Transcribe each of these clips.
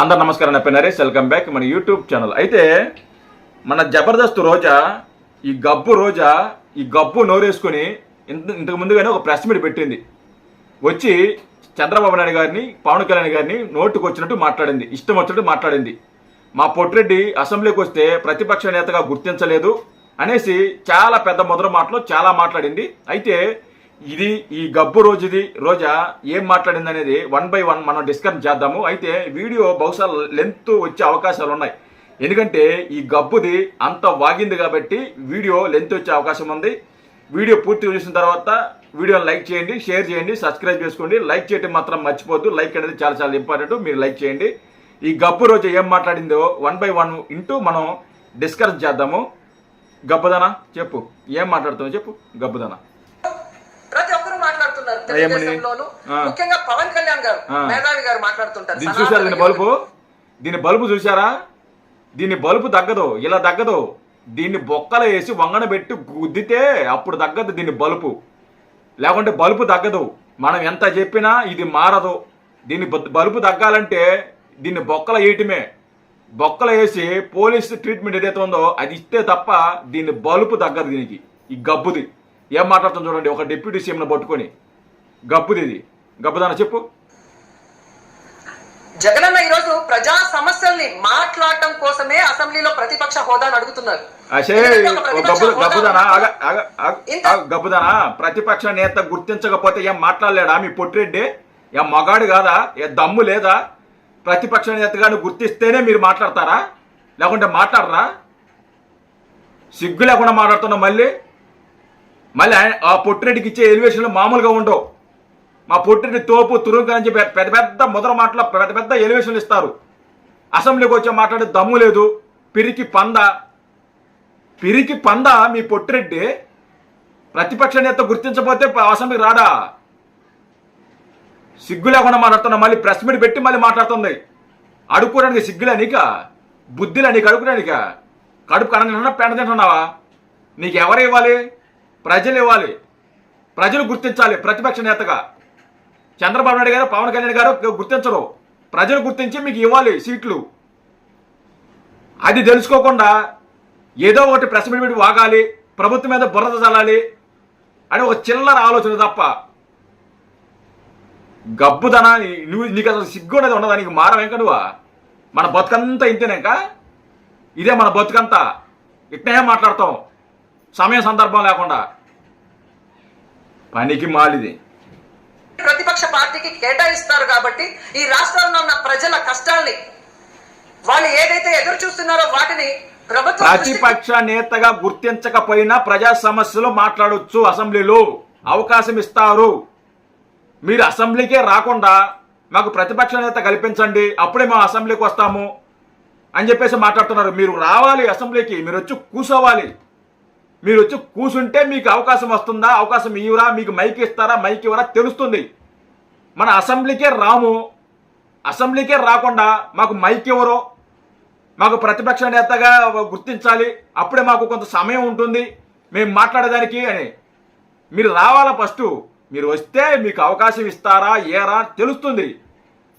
అందరు నమస్కారం నా నరేష్ వెల్కమ్ బ్యాక్ మన యూట్యూబ్ ఛానల్. అయితే మన జబర్దస్త్ రోజా ఈ గబ్బు రోజా ఈ గబ్బు నోరేసుకొని ఇంత ఇంతకు ముందుగానే ఒక ప్రెస్ మీట్ పెట్టింది. వచ్చి చంద్రబాబు నాయుడు గారిని పవన్ కళ్యాణ్ గారిని నోటుకు వచ్చినట్టు మాట్లాడింది. ఇష్టం వచ్చినట్టు మాట్లాడింది. మా పొట్టిరెడ్డి అసెంబ్లీకి వస్తే ప్రతిపక్ష నేతగా గుర్తించలేదు అనేసి చాలా పెద్ద మొదటి మాటలు చాలా మాట్లాడింది. అయితే ఇది ఈ గబ్బు రోజుది రోజా ఏం మాట్లాడింది అనేది వన్ బై వన్ మనం డిస్కస్ చేద్దాము. అయితే వీడియో బహుశా లెంత్ వచ్చే అవకాశాలు ఉన్నాయి. ఎందుకంటే ఈ గబ్బుది అంత వాగింది కాబట్టి వీడియో లెంత్ వచ్చే అవకాశం ఉంది. వీడియో పూర్తి చూసిన తర్వాత వీడియోని లైక్ చేయండి షేర్ చేయండి సబ్స్క్రైబ్ చేసుకోండి. లైక్ చేయడం మాత్రం మర్చిపోద్దు లైక్ అనేది చాలా చాలా ఇంపార్టెంట్ మీరు లైక్ చేయండి. ఈ గబ్బు రోజు ఏం మాట్లాడిందో వన్ బై వన్ ఇంటూ మనం డిస్కస్ చేద్దాము. గబ్బుదనా చెప్పు. ఏం మాట్లాడుతున్నావు చెప్పు. గబ్బుదనా ప్రతి ఒక్కరు మాట్లాడుతున్నారు ఏమని? తెలుగుదేశంలోను. ముఖ్యంగా పవన్ కళ్యాణ్ గారు. మేధావి గారు మాట్లాడుతుంటారు. దీన్ని చూసారా దీని బల్బు? చూసారా దీని బల్బు తగ్గదు ఇలా తగ్గదు. దీన్ని బొక్కలు వేసి వంగన పెట్టి గుద్దితే అప్పుడు తగ్గదు దీని బలుపు లేకుంటే బలుపు తగ్గదు. మనం ఎంత చెప్పినా ఇది మారదు. దీని బ- బలుపు తగ్గాలంటే దీన్ని బొక్కలు వేయటమే. బొక్కలు వేసి పోలీస్ ట్రీట్మెంట్ ఏదైతే ఉందో అది ఇస్తే తప్ప దీని బలుపు తగ్గదు దీనికి. ఈ గబ్బుది. ఏం మాట్లాడుతుంది చూడండి ఒక డిప్యూటీ సీఎంను పట్టుకొని. గబ్బుది ఇది గబ్బుదాన చెప్పు. జగనన్న ఈ రోజు ప్రజా సమస్యల్ని మాట్లాడటం కోసమే అసెంబ్లీలో ప్రతిపక్ష హోదాను అడుగుతున్నారు. గబ్బుదానా? ప్రతిపక్ష నేత గుర్తించకపోతే ఏం మాట్లాడలేడా మీ పొట్టిరెడ్డి? ఏం మగాడు కాదా? ఏ దమ్ము లేదా? ప్రతిపక్ష నేతగాను గుర్తిస్తేనే మీరు మాట్లాడతారా? లేకుంటే మాట్లాడరా? సిగ్గు లేకుండా మాట్లాడుతున్నాం మళ్ళీ? మళ్ళీ ఆ పొట్టిరెడ్డికి ఇచ్చే ఎలివేషన్లు మామూలుగా ఉండవు. మా పొట్టిరెడ్డి తోపు తురుంక అని చెప్పి పెద్ద పెద్ద ముద్ర మాటల పెద్ద పెద్ద ఎలివేషన్లు ఇస్తారు. అసెంబ్లీకి వచ్చే మాట్లాడే దమ్ము లేదు. పిరికి పంద. పిరికి పంద మీ పొట్టిరెడ్డి ప్రతిపక్ష నేత గుర్తించకపోతే అసెంబ్లీకి రాడా? సిగ్గు లేకుండా మాట్లాడుతున్నా. మళ్ళీ ప్రెస్ మీట్ పెట్టి మళ్ళీ మాట్లాడుతుంది. అడుక్కోడానికి సిగ్గులే నీక? బుద్ధిలే నీకు కడుపు కడన పెండ తింటున్నావా? నీకు ఎవరు ఇవ్వాలి? ప్రజలు ఇవ్వాలి. ప్రజలు గుర్తించాలి ప్రతిపక్ష నేతగా. చంద్రబాబు నాయుడు గారు పవన్ కళ్యాణ్ గారు గుర్తించరు. ప్రజలు గుర్తించి మీకు ఇవ్వాలి సీట్లు. అది తెలుసుకోకుండా ఏదో ఒకటి ప్రెస్ మీట్ పెట్టి వాగాలి ప్రభుత్వం మీద బురద చల్లాలి అని ఒక చిల్లర ఆలోచన తప్ప గబ్బుదనాన్ని నువ్వు నీకు అసలు సిగ్గు అనేది ఉండదా నీకు మారం నువ్వా మన బతుకంతా ఇంతేనాక? ఇదే మన బతుకంతా. ఇట్నే మాట్లాడతాం. సమయం సందర్భం లేకుండా. పనికి మాలిది. ప్రతిపక్ష పార్టీకి కేటాయిస్తారు కాబట్టి ఈ రాష్ట్రంలో ఉన్న ప్రజల కష్టాల్ని వాళ్ళు ఏదైతే ఎదురు చూస్తున్నారో వాటిని ప్రతిపక్ష నేతగా గుర్తించకపోయినా ప్రజా సమస్యలు మాట్లాడొచ్చు అసెంబ్లీలో. అవకాశం ఇస్తారు. మీరు అసెంబ్లీకే రాకుండా మాకు ప్రతిపక్ష నేత కల్పించండి అప్పుడే మేము అసెంబ్లీకి వస్తాము అని చెప్పేసి మాట్లాడుతున్నారు. మీరు రావాలి అసెంబ్లీకి మీరు వచ్చి కూర్చోవాలి మీరు వచ్చి కూర్చుంటే మీకు అవకాశం వస్తుందా? అవకాశం ఇవ్వరా మీకు మైక్ ఇస్తారా? మైక్ ఇవ్వరా? తెలుస్తుంది. మన అసెంబ్లీకే రాము. అసెంబ్లీకే రాకుండా మాకు మైక్ ఇవ్వరు మాకు ప్రతిపక్ష నేతగా గుర్తించాలి. అప్పుడే మాకు కొంత సమయం ఉంటుంది. మేము మాట్లాడేదానికి అని. మీరు రావాలా ఫస్ట్? మీరు వస్తే మీకు అవకాశం ఇస్తారా? ఏరా? తెలుస్తుంది.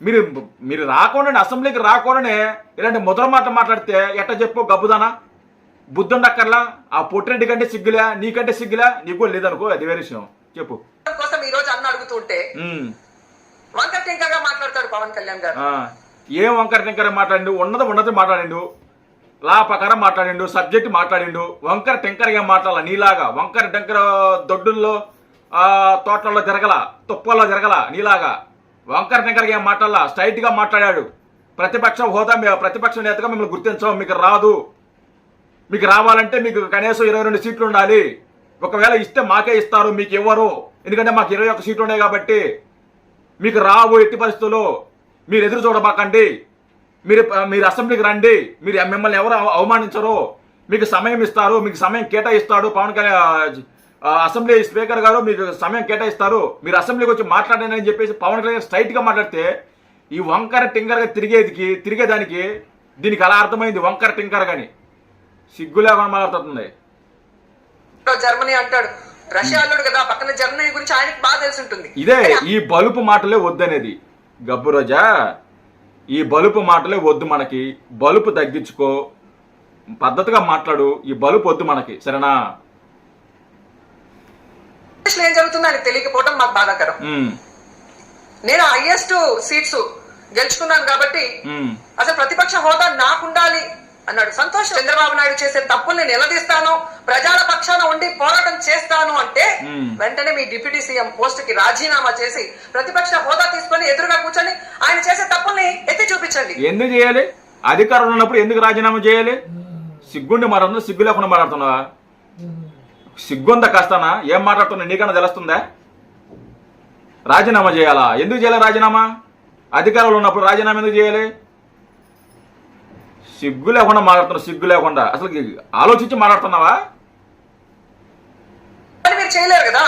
మీరు మీరు రాకుండానే అసెంబ్లీకి రాకుండానే ఇలాంటి ముద్ర మాట మాట్లాడితే ఎట్ట చెప్పు గబ్బుదానా బుద్ధుండక్కర్లా ఆ పొట్టిరెడ్డి కంటే సిగ్గులే నీకంటే సిగ్గులే నీకు కూడా లేదనుకో అది వేరే విషయం. చెప్పు. కోసం ఈ రోజు అన్న అడుగుతుంటే ఉమ్. వంక టింకగా మాట్లాడతాడు పవన్ కళ్యాణ్ గారు. ఏం వంకర టింకర మాట్లాడిండు ఉన్నది ఉన్నది మాట్లాడిండు లా ప్రకారం మాట్లాడిండు సబ్జెక్ట్ మాట్లాడిండు వంకర టింకర ఏం మాట్లాడాల నీలాగా? వంకర టింకర దొడ్డుల్లో ఆ, తోటలలో తిరగల తుప్పల్లో తిరగల నీలాగా? వంకర టింకర ఏం మాట్లాడాల? స్ట్రైట్గా మాట్లాడాడు. ప్రతిపక్ష హోదా ప్రతిపక్ష నేతగా మిమ్మల్ని గుర్తించం మీకు రాదు. మీకు రావాలంటే మీకు కనీసం ఇరవై రెండు సీట్లు ఉండాలి. ఒకవేళ ఇస్తే మాకే ఇస్తారు మీకు ఇవ్వరు. ఎందుకంటే మాకు ఇరవై ఒక్క సీట్లు ఉన్నాయి కాబట్టి. మీకు రావు ఎట్టి పరిస్థితుల్లో మీరు ఎదురు చూడబాకండి. మీరు మీరు అసెంబ్లీకి రండి. మీరు మిమ్మల్ని ఎవరు అవమానించరు. మీకు సమయం ఇస్తారు మీకు సమయం కేటాయిస్తాడు పవన్ కళ్యాణ్ అసెంబ్లీ స్పీకర్ గారు మీకు సమయం కేటాయిస్తారు. మీరు అసెంబ్లీకి వచ్చి మాట్లాడండి అని చెప్పేసి పవన్ కళ్యాణ్ స్ట్రైట్గా మాట్లాడితే ఈ వంకర టింకర్గా తిరిగేదికి తిరిగేదానికి దీనికి అలా అర్థమైంది వంకర టింకర్ కానీ సిగ్గు లేకుండా మాట్లాడుతుంది. జర్మనీ అంటాడు రష్యా అల్లుడు కదా పక్కన జర్మనీ గురించి ఆయనకి బాగా తెలిసి ఉంటుంది ఇదే ఈ బలుపు మాటలే వద్దనేది. గబ్బు రోజా ఈ బలుపు మాటలే వద్దు మనకి. బలుపు తగ్గించుకో. పద్ధతిగా మాట్లాడు ఈ బలుపు వద్దు మనకి. సరేనా? ఏం జరుగుతుందో ఆయనకు తెలియకపోవడం మాకు బాధాకరం. నేను హైయెస్ట్ సీట్స్ గెలుచుకున్నాను కాబట్టి అసలు ప్రతిపక్ష హోదా నాకుండాలి అన్నాడు. సంతోషం. చంద్రబాబు నాయుడు చేసే తప్పుల్ని నిలదీస్తాను ప్రజల పక్షాన ఉండి పోరాటం చేస్తాను అంటే. వెంటనే మీ డిప్యూటీ సీఎం పోస్ట్కి రాజీనామా చేసి ప్రతిపక్ష హోదా తీసుకొని ఎదురుగా కూర్చొని ఆయన చేసే తప్పుల్ని ఎత్తి చూపించండి. ఎందుకు చేయాలి? అధికారంలో ఉన్నప్పుడు ఎందుకు రాజీనామా చేయాలి? సిగ్గుండి మాట్లాడుతున్నా సిగ్గు లేకుండా మాట్లాడుతున్నావా? సిగ్గుందా కాస్తానా? ఏం మాట్లాడుతున్నా నీకన్నా తెలుస్తుందా? రాజీనామా చేయాలా? ఎందుకు చేయాలి రాజీనామా? అధికారంలో ఉన్నప్పుడు రాజీనామా ఎందుకు చేయాలి? సిగ్గు లేకుండా మాట్లాడుతున్నావు సిగ్గు లేకుండా. అసలు ఆలోచించి మాట్లాడుతున్నావా? మీరు చేయలేరు కదా?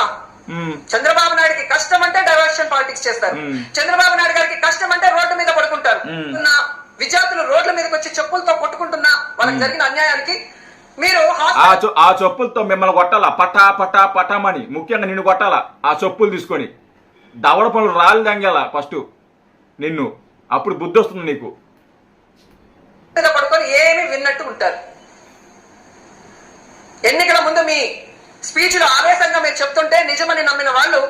చంద్రబాబు నాయుడుకి కష్టం అంటే డైవర్షన్ పాలిటిక్స్ చేస్తారు. చంద్రబాబు నాయుడు గారికి కష్టం అంటే రోడ్డు మీద పడుకుంటారు. విద్యార్థులు రోడ్ల మీదకి వచ్చి చెప్పులతో కొట్టుకుంటున్నా వాళ్ళకి జరిగిన అన్యాయానికి మీరు ఆ చెప్పులతో మిమ్మల్ని కొట్టాలా? పటా పటా పటామని. ముఖ్యంగా నిన్ను కొట్టాలా? ఆ చెప్పులు తీసుకొని. దవడ పనులు రాళ్ళు దంగాల ఫస్ట్. నిన్ను. అప్పుడు బుద్ధి వస్తుంది నీకు. ఏమీ విన్నట్టు ఉంటారు. ఎన్నికల ముందు మీ స్పీచ్లో ఆవేశంగా మీరు చెప్తుంటే నిజమని నమ్మిన వాళ్ళు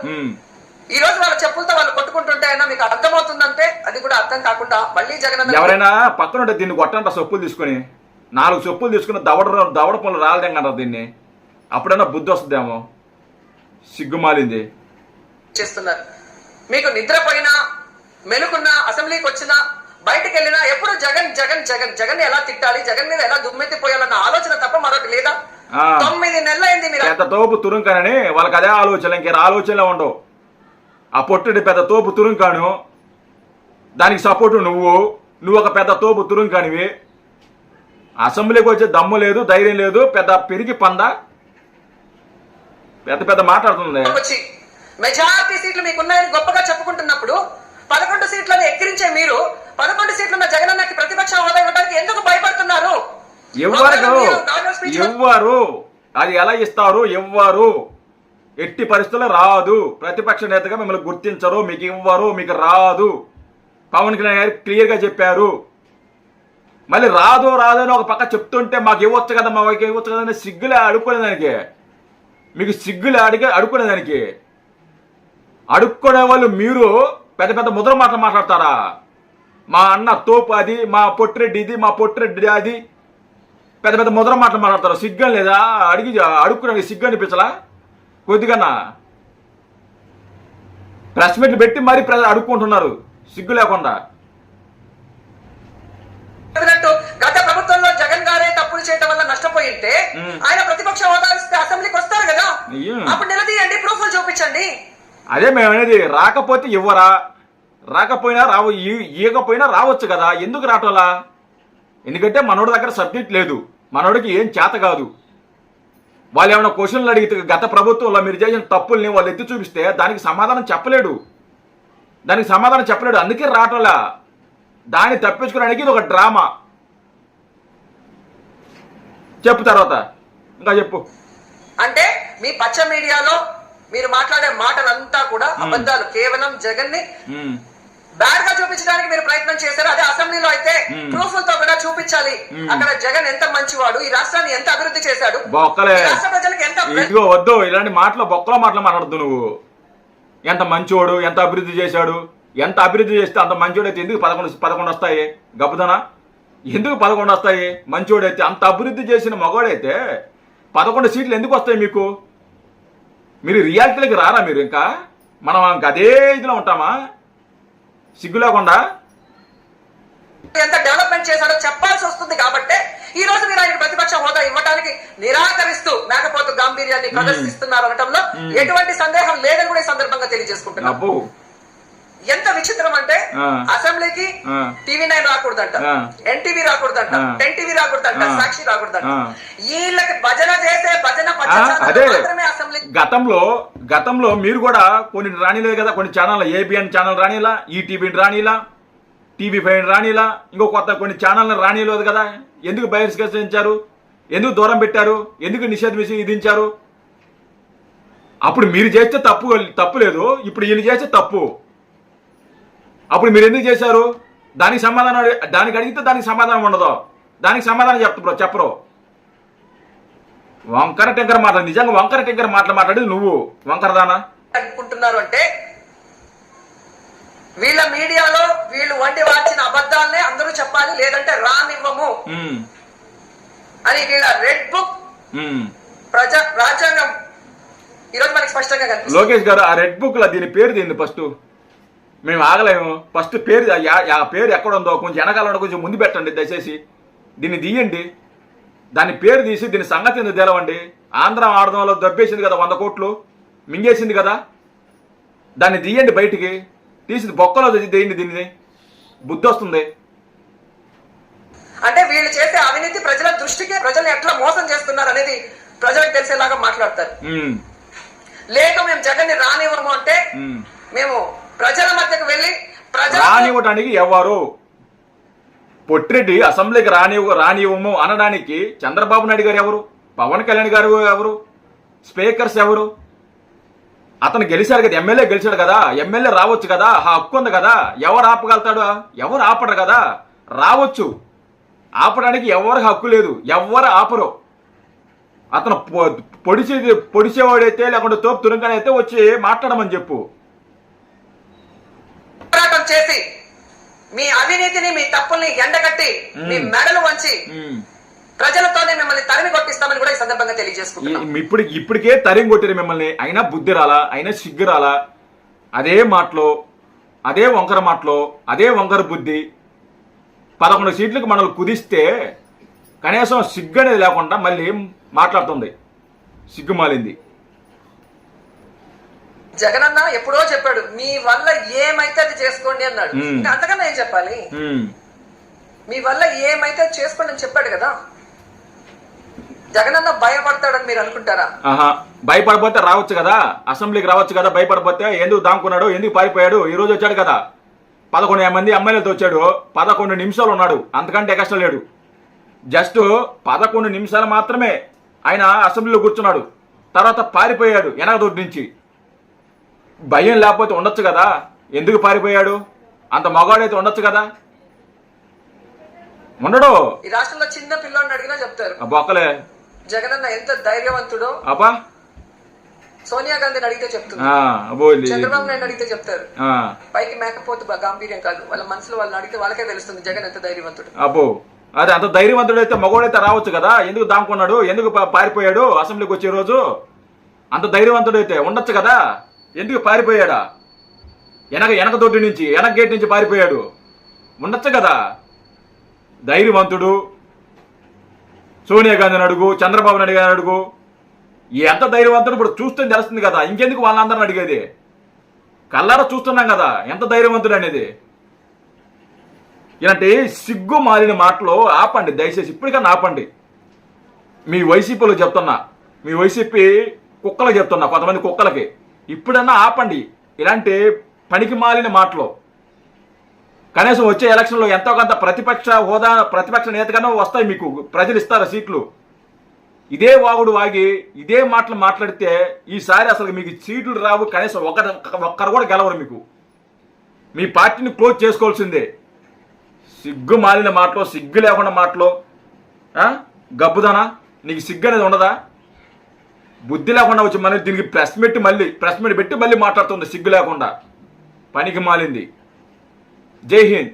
ఈ రోజు వాళ్ళ చెప్పులతో వాళ్ళు కొట్టుకుంటుంటే అయినా మీకు అర్థమవుతుందంటే అది కూడా అర్థం కాకుండా మళ్ళీ జగన్ ఎవరైనా పక్కన ఉంటే దీన్ని కొట్టంట చెప్పులు తీసుకొని. నాలుగు చెప్పులు తీసుకుని దవడ దవడ పనులు రాళ్ళు దంగంటారు దీన్ని. అప్పుడైనా బుద్ధి వస్తుందేమో. సిగ్గుమాలింది. చేస్తున్నారు. మీకు నిద్రపోయినా మెలుకున్నా అసెంబ్లీకి వచ్చినా బయటకు వెళ్ళినా ఎప్పుడు జగన్ జగన్ జగన్ జగన్ ఎలా తిట్టాలి జగన్ మీద ఎలా దుమ్మెత్తిపోయాలన్న ఆలోచన తప్ప మరొకటి లేదా. తొమ్మిది నెలలైంది మీరు. పెద్ద తోపు తురుంకానని వాళ్ళకి అదే ఆలోచన ఇంకే ఆలోచనలే ఉండవు. ఆ పొట్టుడి పెద్ద తోపు తురుంకాను. దానికి సపోర్టు నువ్వు. నువ్వు ఒక పెద్ద తోపు తురుంకానివి. అసెంబ్లీకి వచ్చే దమ్ము లేదు ధైర్యం లేదు పెద్ద పెరిగి పంద. పెద్ద పెద్ద మాట్లాడుతుంది. మెజారిటీ సీట్లు మీకు ఉన్నాయని గొప్పగా చెప్పుకుంటున్నప్పుడు పదకొండు సీట్లను ఎక్కిరించే మీరు పదకొండు సీట్లున్న జగనన్నకి ప్రతిపక్ష హోదా ఇవ్వడానికి ఎందుకు భయపడుతున్నారు? ఎవ్వరు? అది ఎలా ఇస్తారు? ఎవ్వరు? ఎట్టి పరిస్థితుల్లో రాదు. ప్రతిపక్ష నేతగా మిమ్మల్ని గుర్తించరు మీకు ఇవ్వరు మీకు రాదు. పవన్ కళ్యాణ్ గారు క్లియర్గా చెప్పారు. మళ్ళీ రాదు రాదు అని ఒక పక్క చెప్తుంటే మాకు ఇవ్వచ్చు కదా మాకు ఇవ్వచ్చు కదా అని సిగ్గులే అడుక్కునేదానికి మీకు సిగ్గులే అడిగే అడుక్కునేదానికి అడుక్కునే వాళ్ళు మీరు పెద్ద పెద్ద ముద్ర మాటలు మాట్లాడతారా? మా అన్న తోపు అది మా పొట్టిరెడ్డి ఇది మా పొట్టిరెడ్డి అది. పెద్ద పెద్ద ముద్ర మాటలు మాట్లాడతారు? సిగ్గం లేదా? అడిగి అడుక్కునే సిగ్గు అనిపించలా? కొద్దిగా ప్రెస్ మీట్లు పెట్టి మరీ ప్రజలు అడుక్కుంటున్నారు. సిగ్గు లేకుండా. గత ప్రభుత్వంలో జగన్ గారే తప్పులు చేయడం వల్ల నష్టపోయి ఉంటే. ఆయన ప్రతిపక్ష హోదా అసెంబ్లీకి వస్తారు కదా. అప్పుడు నిలదీయండి ప్రూఫ్లు చూపించండి. అదే మేము అనేది రాకపోతే ఇవ్వరా? రాకపోయినా రావు ఇవ్వకపోయినా రావచ్చు కదా ఎందుకు రావటంలా? ఎందుకంటే మనోడి దగ్గర సబ్జెక్ట్ లేదు మనోడికి ఏం చేత కాదు. వాళ్ళు ఏమైనా క్వశ్చన్లు అడిగితే గత ప్రభుత్వంలో మీరు చేసిన తప్పుల్ని వాళ్ళు ఎత్తి చూపిస్తే దానికి సమాధానం చెప్పలేడు. దానికి సమాధానం చెప్పలేడు అందుకే రావటంలా. దాన్ని తప్పించుకోవడానికి ఇది ఒక డ్రామా. చెప్పు తర్వాత ఇంకా చెప్పు. అంటే మీ పచ్చ మీడియాలో మీరు మాట్లాడే మాటలంతా కూడా అబద్ధాలు. కేవలం జగన్ని బ్యాడ్గా చూపించడానికి మీరు ప్రయత్నం చేశారు. అదే అసెంబ్లీలో అయితే. ప్రూఫ్లతో కూడా చూపించాలి. అక్కడ జగన్ ఎంత మంచివాడు ఈ రాష్ట్రాన్ని ఎంత అభివృద్ధి చేశాడు రాష్ట్ర ప్రజలకు ఎంత ఇదిగో వద్దు ఇలాంటి మాటలు బొక్కలో మాటలు మాట్లాడద్దు నువ్వు. ఎంత మంచోడు ఎంత అభివృద్ధి చేశాడు ఎంత అభివృద్ధి చేస్తే అంత మంచోడు అయితే ఎందుకు పదకొండు పదకొండు వస్తాయి? గబ్బదనా ఎందుకు పదకొండు వస్తాయి? మంచోడైతే అంత అభివృద్ధి చేసిన మగవాడైతే పదకొండు సీట్లు ఎందుకు వస్తాయి మీకు? మీరు రియాలిటీలోకి రారా మీరు ఇంకా? మనం ఇంక అదే ఇదిలో ఉంటామా? సిగ్గు లేకుండా? ఎంత డెవలప్మెంట్ చేశాడో చెప్పాల్సి వస్తుంది కాబట్టి ఈ రోజు మీరు ఆయన ప్రతిపక్ష హోదా ఇవ్వడానికి నిరాకరిస్తూ మేకపోతు గాంభీర్యాన్ని ప్రదర్శిస్తున్నారు అనటంలో ఎటువంటి సందేహం లేదని కూడా ఈ సందర్భంగా తెలియజేసుకుంటున్నాం. అబ్బో ఎంత విచిత్రం అంటే. అసెంబ్లీకి. టీవీ నైన్ రాకూడదంట. ఎన్టీవీ రాకూడదంట. టెన్ టీవీ రాకూడదంట. సాక్షి రాకూడదంట. వీళ్ళకి భజన చేసే భజన మాత్రమే అసెంబ్లీ గతంలో గతంలో మీరు కూడా కొన్ని రానిలేదు కదా కొన్ని ఛానల్ ఏబిఎన్ ఛానల్ రానిలా ఈటీవీ రానిలా టీవీ ఫైవ్ రానిలా ఇంకో కొత్త కొన్ని ఛానల్ రానిలేదు కదా ఎందుకు బహిష్కరించారు ఎందుకు దూరం పెట్టారు ఎందుకు నిషేధం విధించారు అప్పుడు మీరు చేస్తే తప్పు తప్పు లేదు ఇప్పుడు వీళ్ళు చేస్తే తప్పు అప్పుడు మీరు ఎందుకు చేశారు? దానికి సమాధానం దానికి అడిగితే దానికి సమాధానం ఉండదు. దానికి సమాధానం చెప్తా చెప్పరు. వంకర టింకర మాట నిజంగా వంకర టింకర మాటలు మాట్లాడేది నువ్వు. వంకరదానా అనుకుంటున్నారు అంటే వీళ్ళ మీడియాలో వీళ్ళు వండి వార్చిన అబద్ధాలనే అందరూ చెప్పాలి లేదంటే రానివ్వము. అని వీళ్ళ రెడ్ బుక్. ప్రజా రాజ్యాంగం ఈరోజు మనకి స్పష్టంగా లోకేష్ గారు ఆ రెడ్ బుక్లో దీని పేరు దీన్ని ఫస్ట్? మేము ఆగలేము. ఫస్ట్ పేరు ఆ పేరు ఎక్కడ ఉందో కొంచెం వెనకాల కొంచెం ముందు పెట్టండి దయచేసి. దీన్ని తీయండి. దాని పేరు తీసి దీని సంగతి ఎందుకు తెలవండి? ఆంధ్ర ఆడడంలో దబ్బేసింది కదా వంద కోట్లు? మింగేసింది కదా? దాన్ని తీయండి బయటికి. తీసి బొక్కలో తెచ్చి తీయండి దీన్ని. బుద్ధి వస్తుంది అంటే వీళ్ళు చేసే అవినీతి ప్రజల దృష్టికి ప్రజలు ఎట్లా మోసం చేస్తున్నారు అనేది ప్రజలకు తెలిసేలాగా మాట్లాడతారు. లేక మేము జగన్ని రానివ్వము అంటే. మేము ప్రజల మధ్యకు వెళ్ళి రానివ్వటానికి ఎవరు పొట్టిరెడ్డి అసెంబ్లీకి రానివ్వ రానివ్వము అనడానికి చంద్రబాబు నాయుడు గారు ఎవరు? పవన్ కళ్యాణ్ గారు ఎవరు? స్పీకర్స్ ఎవరు? అతను గెలిచాడు కదా ఎమ్మెల్యే గెలిచాడు కదా ఎమ్మెల్యే రావచ్చు కదా ఆ హక్కు ఉంది కదా ఎవరు ఆపగలుగుతాడు? ఎవరు ఆపడు కదా? రావచ్చు. ఆపడానికి ఎవరు హక్కు లేదు ఎవరు ఆపరు. అతను పొ- పొడిచే పొడిచేవాడైతే లేకుంటే తోపు తురుంగానైతే వచ్చి మాట్లాడమని చెప్పు. చేసి మీ అవినీతిని మీ తప్పుల్ని ఎండగట్టి మీ మెడలు వంచి. ప్రజలతోనే మిమ్మల్ని తరిమి కొట్టిస్తామని కూడా ఈ సందర్భంగా తెలియజేసుకుంటున్నాం. ఇప్పుడు ఇప్పటికే తరిం కొట్టారు మిమ్మల్ని అయినా బుద్ధి రాలా అయినా సిగ్గు రాలా? అదే మాటలో అదే వంకర మాటలో అదే వంకర బుద్ధి పదకొండు సీట్లకు మనల్ని కుదిస్తే కనీసం సిగ్గు అనేది లేకుండా మళ్ళీ మాట్లాడుతుంది. సిగ్గు మాలింది. జగనన్న ఎప్పుడో చెప్పాడు మీ వల్ల ఏమైతే అది చేసుకోండి అన్నాడు. అంతకన్నా ఏం చెప్పాలి. మీ వల్ల ఏమైతే అది చేసుకోండి అని చెప్పాడు కదా. జగనన్న భయపడతాడని మీరు అనుకుంటారా? భయపడిపోతే రావచ్చు కదా. అసెంబ్లీకి రావచ్చు కదా భయపడిపోతే ఎందుకు దాముకున్నాడు ఎందుకు పారిపోయాడు? ఈ రోజు వచ్చాడు కదా. పదకొండు మంది ఎమ్మెల్యేలతో వచ్చాడు. పదకొండు నిమిషాలు ఉన్నాడు. అంతకంటే ఎక్స్ట్రా లేడు. జస్ట్ పదకొండు నిమిషాలు మాత్రమే ఆయన అసెంబ్లీలో కూర్చున్నాడు. తర్వాత పారిపోయాడు వెనకదొడ్డి నుంచి. భయం లేకపోతే ఉండొచ్చు కదా? ఎందుకు పారిపోయాడు? అంత మగాడైతే ఉండొచ్చు కదా? ఉండడు. ఈ రాష్ట్రంలో చిన్న పిల్లోడిని అడిగినా చెప్తారు. బొక్కలే. జగనన్న ఎంత ధైర్యవంతుడో అబ్బా. సోనియా గాంధీని అడిగితే చెప్తుంది. ఇది- చంద్రబాబు నాయుడు అడిగితే చెప్తారు. పైకి మేకపోతు గాంభీర్యం కాదు. వాళ్ళ మనసులో వాళ్ళని అడిగితే వాళ్ళకే తెలుస్తుంది జగన్ ఎంత ధైర్యవంతుడు. అబ్బో. అదే అంత ధైర్యవంతుడైతే మగవాడైతే రావచ్చు కదా? ఎందుకు దాముకున్నాడు ఎందుకు పారిపోయాడు? అసెంబ్లీకి వచ్చే రోజు? అంత ధైర్యవంతుడైతే ఉండొచ్చు కదా? ఎందుకు పారిపోయాడా? వెనక వెనక దొడ్డి నుంచి వెనక గేట్ నుంచి పారిపోయాడు. ఉండొచ్చు కదా? ధైర్యవంతుడు. సోనియా గాంధీని అడుగు చంద్రబాబు నాయుడు గారిని అడుగు. ఎంత ధైర్యవంతుడు? ఇప్పుడు చూస్తే తెలుస్తుంది కదా. ఇంకెందుకు వాళ్ళందరిని అడిగేది? కల్లారా చూస్తున్నాం కదా. ఎంత ధైర్యవంతుడు అనేది? ఇలాంటి సిగ్గు మాలిన మాటలు ఆపండి. దయచేసి ఇప్పటికన్నా ఆపండి. మీ వైసీపీలో చెప్తున్నా. మీ వైసీపీ కుక్కలకు చెప్తున్నా. కొంతమంది కుక్కలకి. ఇప్పుడన్నా ఆపండి. ఇలాంటి పనికి మాలిన మాటలు. కనీసం వచ్చే ఎలక్షన్లో ఎంతో కొంత ప్రతిపక్ష హోదా ప్రతిపక్ష నేతగానో వస్తాయి మీకు. ప్రజలు ఇస్తారు సీట్లు? ఇదే వాగుడు వాగి ఇదే మాటలు మాట్లాడితే ఈసారి అసలు మీకు సీట్లు రావు. కనీసం ఒక ఒక్కరు కూడా గెలవరు మీకు. మీ పార్టీని క్లోజ్ చేసుకోవాల్సిందే. సిగ్గు మాలిన మాటలో సిగ్గు లేకుండా మాటలో. గబ్బుదానా? నీకు సిగ్గు అనేది ఉండదా? బుద్ధి లేకుండా వచ్చి మళ్ళీ దీనికి ప్రెస్ పెట్టి మళ్ళీ ప్రెస్ మీట్ పెట్టి మళ్ళీ మాట్లాడుతుంది సిగ్గు లేకుండా. పనికి మాలింది. జై హింద్.